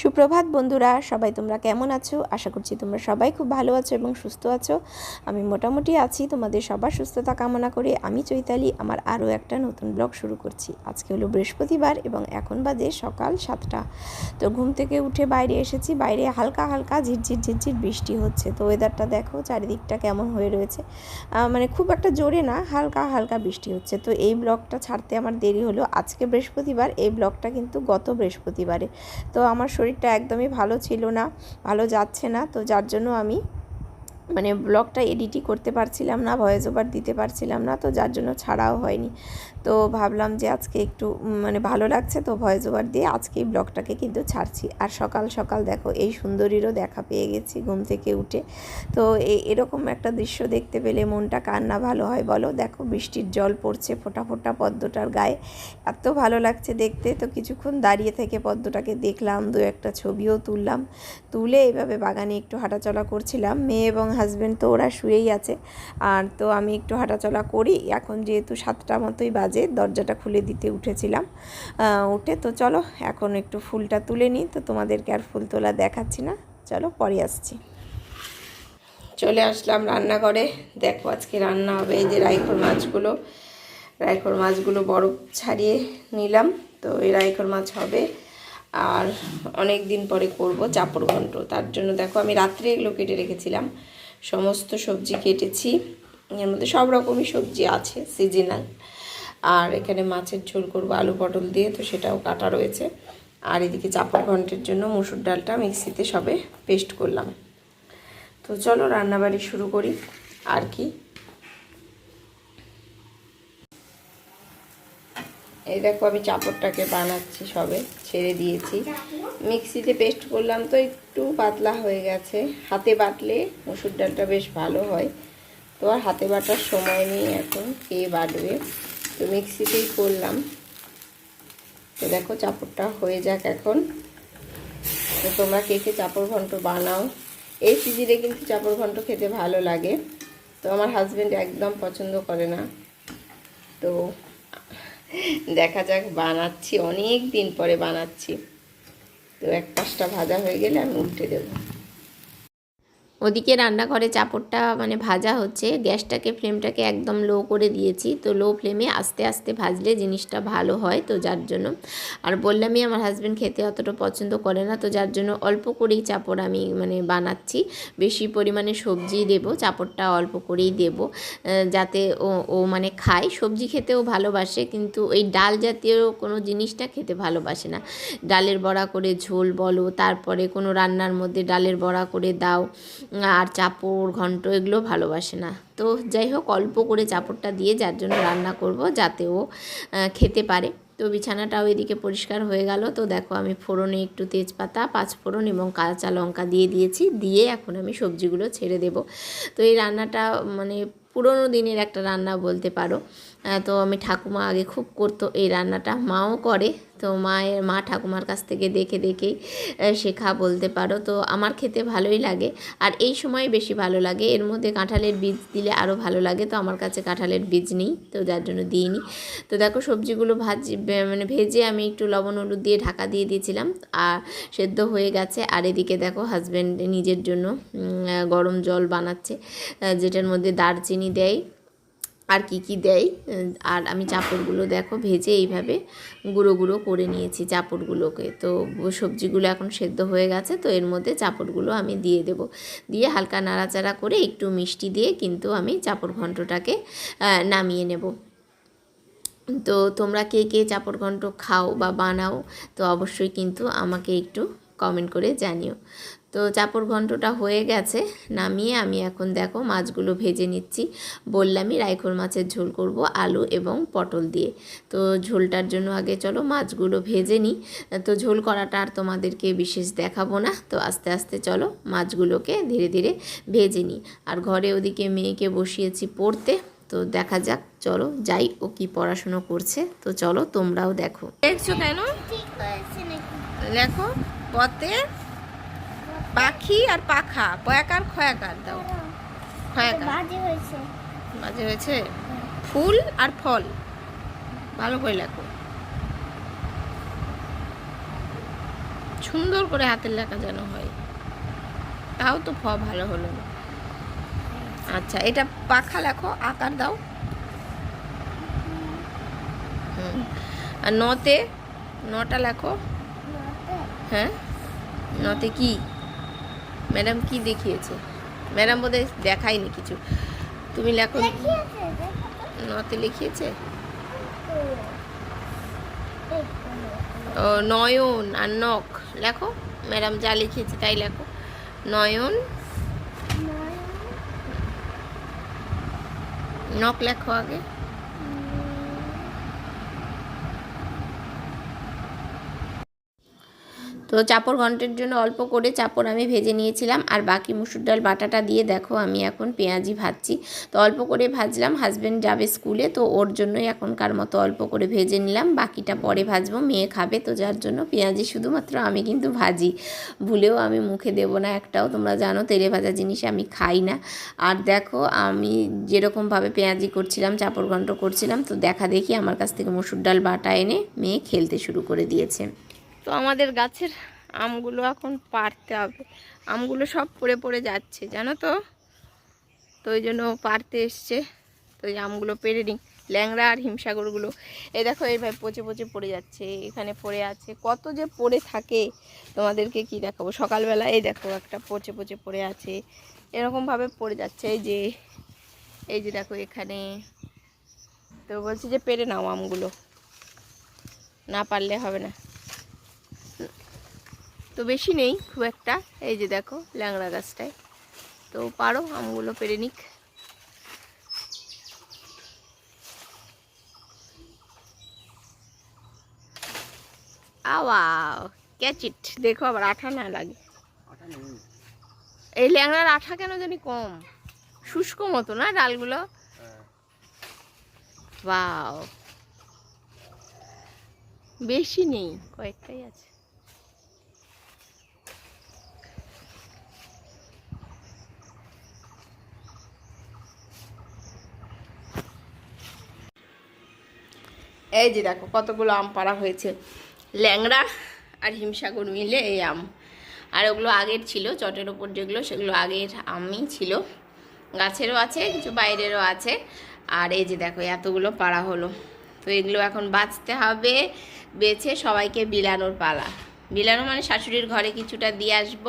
সুপ্রভাত বন্ধুরা, সবাই তোমরা কেমন আছো? আশা করছি তোমরা সবাই খুব ভালো আছো এবং সুস্থ আছো। আমি মোটামুটি আছি, তোমাদের সবার সুস্থতা কামনা করে আমি চৈতালি, আমার আরও একটা নতুন ব্লগ শুরু করছি। আজকে হলো বৃহস্পতিবার এবং এখন বাজে সকাল সাতটা। তো ঘুম থেকে উঠে বাইরে এসেছি, বাইরে হালকা হালকা ঝিরঝির ঝিরঝির বৃষ্টি হচ্ছে। তো ওয়েদারটা দেখো, চারিদিকটা কেমন হয়ে রয়েছে। মানে খুব একটা জোরে না, হালকা হালকা বৃষ্টি হচ্ছে। তো এই ব্লগটা ছাড়তে আমার দেরি হলো। আজকে বৃহস্পতিবার, এই ব্লগটা কিন্তু গত বৃহস্পতিবারে। তো আমার শরীরটা একদমই ভালো ছিল না, ভালো যাচ্ছে না, তো যার জন্য আমি মানে ব্লগটা এডিটই করতে পারছিলাম না ভয়েস ওভার দিতে পারছিলাম না, তো যার জন্য ছাড়াও হয়নি। তো ভাবলাম যে আজকে একটু মানে ভালো লাগছে তো ভয়েস ওভার দিয়ে আজকে এই ব্লগটাকে কিন্তু ছাড়ছি। আর সকাল সকাল দেখো, এই সুন্দরীরও দেখা পেয়ে গেছি ঘুম থেকে উঠে। তো এরকম একটা দৃশ্য দেখতে পেলে মনটা কার না ভালো হয় বলো? দেখো বৃষ্টির জল পড়ছে ফোটা ফোটা পদ্মটার গায়ে। এত ভালো লাগছে দেখতে। তো কিছুক্ষণ দাঁড়িয়ে থেকে পদ্মটাকে দেখলাম, দু একটা ছবিও তুললাম। তুলে এইভাবে বাগানে একটু হাঁটাচলা করছিলাম। মেয়ে এবং হাজব্যান্ড তো ওরা শুয়েই আছে। আর তো আমি একটু হাঁটাচলা করি। এখন যেহেতু সাতটা মতোই বাজে দরজাটা খুলে দিতে উঠেছিলাম। উঠে তো চলো, এখন একটু ফুলটা তুলে নিই। তো তোমাদেরকে আর ফুল তোলা দেখাচ্ছি না। চলো, পরে আসছি। চলে আসলাম রান্নাঘরে। দেখো, আজকে রান্না হবে এই যে রাইখোর মাছগুলো। রাইখোর মাছগুলো বরফ ছাড়িয়ে নিলাম। তো এই রাইখোর মাছ হবে। আর অনেক দিন পরে করব চাপড় ঘন্ট। তার জন্য দেখো, আমি রাত্রে এগুলো কেটে রেখেছিলাম। সমস্ত সবজি কেটেছি। এর মধ্যে সব রকমই সবজি আছে সিজনাল আর এখানে মাছের ঝোল করব আলু পটল দিয়ে, তো সেটাও কাটা রয়েছে। আর এদিকে চাপড় ঘন্টের জন্য মুসুর ডালটা মিক্সিতে সবে পেস্ট করলাম। তো চলো রান্নাবাড়ি শুরু করি, আর কি? এই দেখো আমি চাপড়টাকে বানাচ্ছি সবে, ছেড়ে দিয়েছি। মিক্সিতে পেস্ট করলাম তো একটু পাতলা হয়ে গেছে। হাতে বাটলে মুসুর ডালটা বেশ ভালো হয়। তো আর হাতে বাটার সময় নেই এখন, কে বাটবে? তো মিক্সিতেই করলাম। তো দেখো চাপড়টা হয়ে যাক এখন। তো তোমরা কে কে চাপড় ঘন্ট বানাও। এই সিজনে কিন্তু চাপড় ঘন্ট খেতে ভালো লাগে। তো আমার হাজব্যান্ড একদম পছন্দ করে না। তো দেখা যাক, বানাচ্ছি অনেক দিন পরে বানাচ্ছি। তো এক পাশটা ভাজা হয়ে গেলে আমি উল্টে দেবো। ওদিকে রান্নাঘরে চাপড়টা মানে ভাজা হচ্ছে, গ্যাসটাকে, ফ্লেমটাকে একদম লো করে দিয়েছি। তো লো ফ্লেমে আস্তে আস্তে ভাজলে জিনিসটা ভালো হয় তো যার জন্য। আর বললামই আমার হাজব্যান্ড খেতে অতটা পছন্দ করে না, তো যার জন্য অল্প করেই চাপড় আমি মানে বানাচ্ছি। বেশি পরিমাণে সবজি দেব, চাপড়টা অল্প করেই দেব যাতে ও ও মানে খায়। সবজি খেতেও ভালোবাসে, কিন্তু এই ডাল জাতীয় কোনো জিনিসটা খেতে ভালোবাসে না। ডালের বড়া করে ঝোল বলো, তারপরে কোনো রান্নার মধ্যে ডালের বড়া করে দাও আর চাপড়, ঘন্ট এগুলো ভালোবাসে না। তো যাই হোক, অল্প করে চাপড়টা দিয়ে যার জন্য রান্না করব যাতে ও খেতে পারে। তো বিছানাটাও এদিকে পরিষ্কার হয়ে গেল। তো দেখো আমি ফোড়নে একটু তেজপাতা, পাঁচ ফোড়ন এবং কাঁচা লঙ্কা দিয়ে দিয়েছি। দিয়ে এখন আমি সবজিগুলো ছেড়ে দেব। তো এই রান্নাটা মানে পুরোনো দিনের একটা রান্না বলতে পারো। তো আমি ঠাকুমা আগে খুব করতো এই রান্নাটা। মাও করে, তো মায়ের মা ঠাকুমার কাছ থেকে দেখে দেখেই শেখা বলতে পারো। তো আমার খেতে ভালোই লাগে, আর এই সময় বেশি ভালো লাগে। এর মধ্যে কাঁঠালের বীজ দিলে আরও ভালো লাগে। তো আমার কাছে কাঁঠালের বীজ নেই, তো যার জন্য দিইনি। তো দেখো সবজিগুলো ভাজি মানে ভেজে আমি একটু লবণ হলুদ দিয়ে ঢাকা দিয়ে দিয়েছিলাম, আর সেদ্ধ হয়ে গেছে। আর এদিকে দেখো হাজব্যান্ড নিজের জন্য গরম জল বানাচ্ছে যেটার মধ্যে দারচিনি দেয়। আর কি কি দেয়? আর আমি চাপড়গুলো দেখো, ভেজে এইভাবে গুঁড়ো গুঁড়ো করে নিয়েছি চাপড়গুলোকে। তো সবজিগুলো এখন সেদ্ধ হয়ে গেছে, তো এর মধ্যে চাপড়গুলো আমি দিয়ে দেব। দিয়ে হালকা নাড়াচাড়া করে একটু মিষ্টি দিয়ে কিন্তু আমি চাপড় ঘন্টটাকে নামিয়ে নেব। তো তোমরা কে কে চাপড় ঘন্ট খাও বা বানাও, তো অবশ্যই কিন্তু আমাকে একটু কমেন্ট করে জানিও। তো চাপড় ঘন্টটা হয়ে গেছে নামিয়ে আমি এখন দেখো মাছগুলো ভেজে নিচ্ছি। বললামই রাইখোর মাছের ঝোল করব আলু এবং পটল দিয়ে। তো ঝোলটার জন্য আগে চলো মাছগুলো ভেজে নিই। তো ঝোল করাটা আর তোমাদেরকে বিশেষ দেখাবো না। তো আস্তে আস্তে চলো মাছগুলোকে ধীরে ধীরে ভেজে নিই। আর ঘরে ওদিকে মেয়েকে বসিয়েছি পড়তে। তো দেখা যাক চলো যাই ও কি পড়াশুনো করছে। তো চলো তোমরাও দেখো। দেখছ কেন? দেখো পথে পাখি আর পাখা পয়াকার খয়াকার দাও। খয়াকার বাজে হয়েছে। হয়েছে? ফুল আর ফল। ভালো করে লেখো। সুন্দর করে হাতের লেখা যেন হয়। তাও তো ফ ভালো হলো না। আচ্ছা এটা পাখা লেখো আকার দাও। আর নতে নটা লেখো। হ্যাঁ? নতে কি? ম্যাডাম কি দেখিয়েছে? ম্যাডাম বোধহয় দেখায়নি কিছু। তুমি লেখো। নতে লিখিয়েছে? ও নয়ন আর নখ। লেখো। ম্যাডাম যা লিখিয়েছে তাই লেখো। নয়ন। নখ লেখো আগে। তো চাপড় ঘন্টের জন্য অল্প করে চাপড় আমি ভেজে নিয়েছিলাম, আর বাকি মুসুর ডাল বাটাটা দিয়ে দেখো আমি এখন পেঁয়াজি ভাজছি। তো অল্প করে ভাজলাম হাজব্যান্ড যাবে স্কুলে তো ওর জন্যই এখনকার মতো অল্প করে ভেজে নিলাম, বাকিটা পরে ভাজবো, মেয়ে খাবে, তো যার জন্য পেঁয়াজি শুধুমাত্র আমি কিন্তু ভাজি। ভুলেও আমি মুখে দেব না একটাও, তোমরা জানো তেলে ভাজা জিনিস আমি খাই না। আর দেখো আমি যেরকমভাবে পেঁয়াজি করছিলাম, চাপড় ঘন্ট করছিলাম, তো দেখা দেখি আমার কাছ থেকে মুসুর ডাল বাটা এনে মেয়ে খেলতে শুরু করে দিয়েছে। তো আমাদের গাছের আমগুলো এখন পারতে হবে। আমগুলো সব পড়ে পড়ে যাচ্ছে, জানো তো? তো ওই জন্য পারতে এসছে। তো এই আমগুলো পেরে নিই। ল্যাংড়া আর হিমসাগরগুলো। এ দেখো এইভাবে পচে পচে পড়ে যাচ্ছে, এখানে পড়ে আছে। কত যে পড়ে থাকে, তোমাদেরকে কি দেখাবো? সকালবেলা এই দেখো, একটা পচে পচে পড়ে আছে। এরকমভাবে পড়ে যাচ্ছে, এই যে এই যে দেখো এখানে। তো বলছি যে পেরে নাও আমগুলো। না পারলে হবে না। তো বেশি নেই খুব একটা। এই যে দেখো ল্যাংড়া গাছটায়। তো পারো আমগুলো পেরে নিক। আওয়া ক্যাচিট দেখো আবার আঠা না লাগে। এই ল্যাংড়ার আঠা কেন জানি কম। শুষ্ক মতো না ডালগুলো? বাও বেশি নেই কয়েকটাই আছে। এই যে দেখো কতগুলো আম পাড়া হয়েছে। ল্যাংড়া আর হিমসাগর মিলে এই আম। আর ওগুলো আগের ছিল, চটের ওপর যেগুলো, সেগুলো আগের আমই ছিল। গাছেরও আছে, কিছু বাইরেরও আছে। আর এই যে দেখো, এতগুলো পাড়া হলো। তো এগুলো এখন বাঁচতে হবে, বেছে সবাইকে বিলানোর পালা। বিলানো মানে শাশুড়ির ঘরে কিছুটা দিয়ে আসব।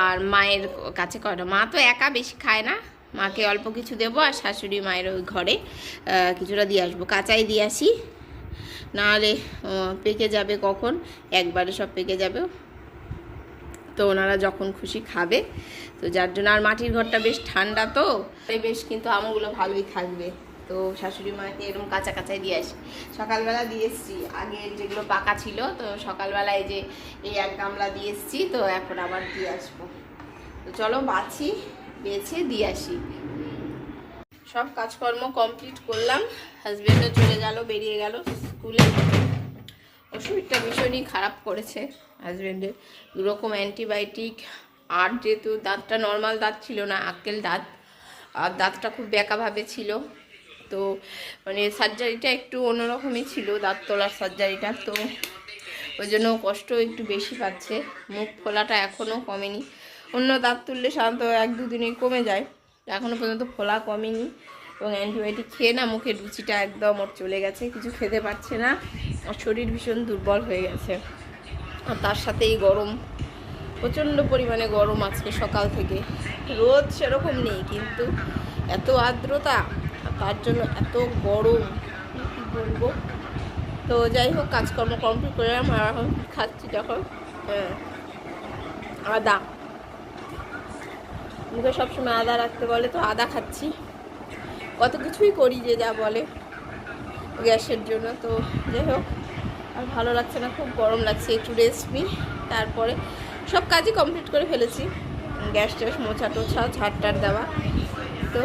আর মায়ের কাছে কটা মা তো একা বেশি খায় না। মাকে অল্প কিছু দেবো আর শাশুড়ি মায়ের ওই ঘরে কিছুটা দিয়ে আসব। কাঁচাই দিয়ে আসি। নাহলে পেকে যাবে কখন? একবারে সব পেকে যাবে। তো ওনারা যখন খুশি খাবে। তো যার জন্য, আর মাটির ঘরটা বেশ ঠান্ডা তো বেশ কিন্তু আমগুলো ভালোই থাকবে। তো শাশুড়ি মাকে এরকম কাঁচা কাঁচাই দিয়ে আসি। সকালবেলা দিয়ে এসছি। আগে যেগুলো পাকা ছিল, তো সকালবেলায় যে এই এক গামলা দিয়ে এসছি, তো এখন আবার দিয়ে আসব। তো চলো, বাছি। বেছে দিয়ে আসি সব কাজকর্ম কমপ্লিট করলাম হাজবেন্ডও চলে গেল, বেরিয়ে গেল স্কুলে শরীরটা ভীষণই খারাপ করেছে হাজবেন্ডের দুরকম অ্যান্টিবায়োটিক আর যেহেতু দাঁতটা নর্মাল দাঁত ছিল না, আক্কেল দাঁত, আর দাঁতটা খুব বেঁকাভাবে ছিল। তো মানে সার্জারিটা একটু অন্যরকমই ছিল, দাঁত তোলার সার্জারিটা তো ওই জন্য কষ্ট একটু বেশি পাচ্ছে। মুখ ফোলাটা এখনও কমেনি। অন্য দাঁত তুললে সাধারণত এক দুদিনেই কমে যায়। এখনও পর্যন্ত ফোলা কমেনি এবং অ্যান্টিবায়োটিক খেয়ে না মুখের রুচিটা একদম ওর চলে গেছে, কিছু খেতে পারছে না। ওর শরীর ভীষণ দুর্বল হয়ে গেছে। আর তার সাথে এই গরম, প্রচণ্ড পরিমাণে গরম আজকে সকাল থেকে। রোদ সেরকম নেই, কিন্তু এত আর্দ্রতা, আর তার জন্য এত গরম, কী বলব? তো যাই হোক, কাজকর্ম কমপ্লিট করে আমরা এখন খাচ্ছি যখন হ্যাঁ আদা। মুখে সবসময় আদা রাখতে বলে, তো আদা খাচ্ছি। কত কিছুই করি যে যা বলে গ্যাসের জন্য, তো যাই হোক, আর ভালো লাগছে না, খুব গরম লাগছে একটু রেস্ট নিই, তারপরে সব কাজই কমপ্লিট করে ফেলেছি। গ্যাস ট্যাস মোছা টোছা, ঝাড় টাড় দেওয়া, তো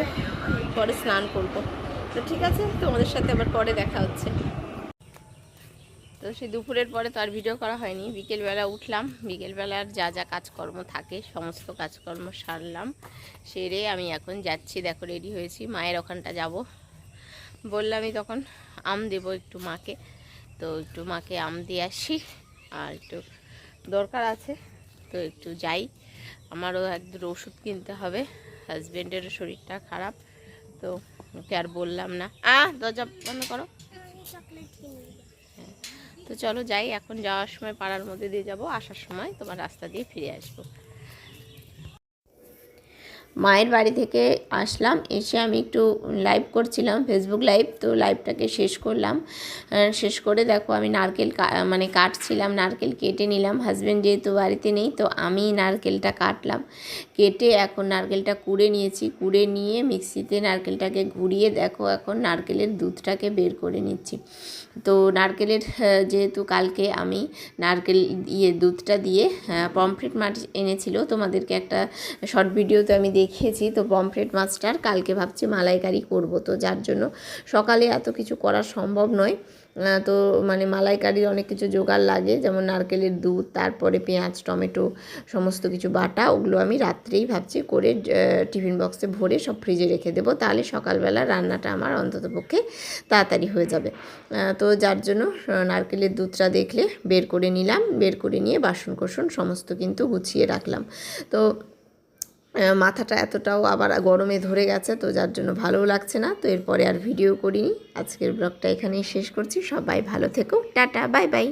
পরে স্নান করব। তো ঠিক আছে, তোমাদের সাথে আবার পরে দেখা হচ্ছে। তো সেই দুপুরের পরে তো আর ভিডিও করা হয়নি। বিকেলবেলা উঠলাম বিকেলবেলার যা যা কাজকর্ম থাকে সমস্ত কাজকর্ম সারলাম সেরে আমি এখন যাচ্ছি দেখো রেডি হয়েছি মায়ের ওখানটা যাব। বললামই তখন আম দেবো একটু মাকে তো একটু মাকে আম দিয়ে আসি আর একটু দরকার আছে তো একটু যাই। আমারও একদম ওষুধ কিনতে হবে হাজব্যান্ডেরও শরীরটা খারাপ তো ওকে আর বললাম না। আহ দরজা বন্ধ করো। হ্যাঁ, তো চলো যাই, এখন যাওয়ার সময় পাড়ার মধ্যে দিয়ে যাব, আসার সময় তোমার রাস্তা দিয়ে ফিরে আসব। মায়ের বাড়ি থেকে আসলাম, এসে আমি একটু লাইভ করছিলাম ফেসবুক লাইভ তো লাইভটাকে শেষ করলাম। শেষ করে দেখো আমি নারকেল মানে কাটছিলাম, নারকেল কেটে নিলাম। হাজব্যান্ড যেহেতু বাড়িতে নেই, তো আমি নারকেলটা কাটলাম। কেটে এখন নারকেলটা কুড়ে নিয়েছি, কুড়ে নিয়ে মিক্সিতে নারকেলটাকে ঘুরিয়ে দেখো এখন নারকেলের দুধটাকে বের করে নিচ্ছি। তো নারকেলের যেহেতু কালকে আমি নারকেল ইয়ে দুধটা দিয়ে পমফ্রেট মাছ এনেছিল, তোমাদেরকে একটা শর্ট ভিডিও তো আমি দেখিয়েছি, তো পমফ্রেট মাছটার কালকে ভাবছি মালাইকারি করব। তো যার জন্য সকালে এত কিছু করা সম্ভব নয়। তো মানে মালাইকারির অনেক কিছু জোগাড় লাগে, যেমন নারকেলের দুধ, তারপরে পেঁয়াজ, টমেটো, সমস্ত কিছু বাটা, ওগুলো আমি রাত্রেই ভাবছি করে টিফিন বক্সে ভরে সব ফ্রিজে রেখে দেবো, তাহলে সকালবেলা রান্নাটা আমার অন্ততপক্ষে তাড়াতাড়ি হয়ে যাবে। তো যার জন্য নারকেলের দুধটা দেখলে বের করে নিলাম, বের করে নিয়ে বাসন কোসন সমস্ত কিন্তু গুছিয়ে রাখলাম। তো মাথাটা এতটাও আবার গরমে ধরে গেছে, তো যার জন্য ভালোও লাগছে না। তো এরপরে আর ভিডিও করিনি। আজকের ব্লগটা এখানেই শেষ করছি। সবাই ভালো থেকো। Tata, bye bye.